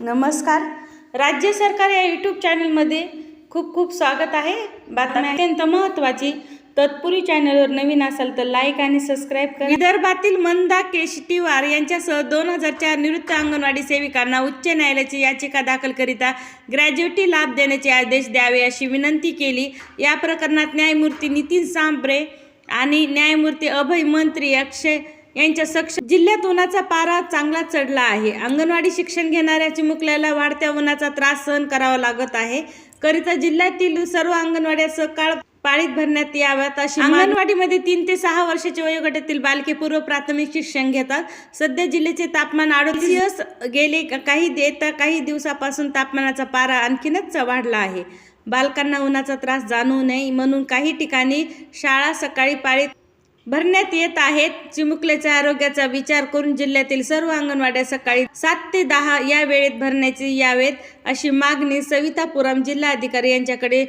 नमस्कार. राज्य सरकार या यूट्यूब चॅनलमध्ये खूप खूप स्वागत आहे. बातम्या अत्यंत महत्त्वाची. तत्पुरी चॅनलवर नवीन असाल तर लाईक आणि सबस्क्राईब करा. विदर्भातील मंदा केशटीवार यांच्यासह दोन हजार चार निवृत्त अंगणवाडी सेविकांना उच्च न्यायालयाची याचिका दाखल करिता ग्रॅज्युएटी लाभ देण्याचे आदेश द्यावे अशी विनंती केली. या प्रकरणात न्यायमूर्ती नितीन सांबरे आणि न्यायमूर्ती अभय मंत्री अक्षय यांच्या सक्ष जिल्ह्यात उन्हाचा पारा चांगला चढला आहे. अंगणवाडी शिक्षण घेणाऱ्या चिमुकल्याला वाढत्या उन्हाचा त्रास सहन करावा लागत आहे. करिता जिल्ह्यातील सर्व अंगणवाड्या सकाळ पाळीत भरण्यात याव्यात अशी अंगणवाडीमध्ये तीन ते सहा वर्षाच्या वयोगटातील बालके पूर्व प्राथमिक शिक्षण घेतात. सध्या जिल्ह्याचे तापमान अडोतीस गेले काही देता काही दिवसापासून तापमानाचा पारा आणखीनच वाढला आहे. बालकांना उन्हाचा त्रास जाणवू नये म्हणून काही ठिकाणी शाळा सकाळी पाळीत भरण्यात येत आहेत. चिमुकल्याच्या आरोग्याचा विचार करून जिल्ह्यातील सर्व अंगणवाड्या सकाळी सात ते दहा या वेळेत भरण्याचे यावेत अशी मागणी सविता पुरम जिल्हाधिकारी यांच्याकडे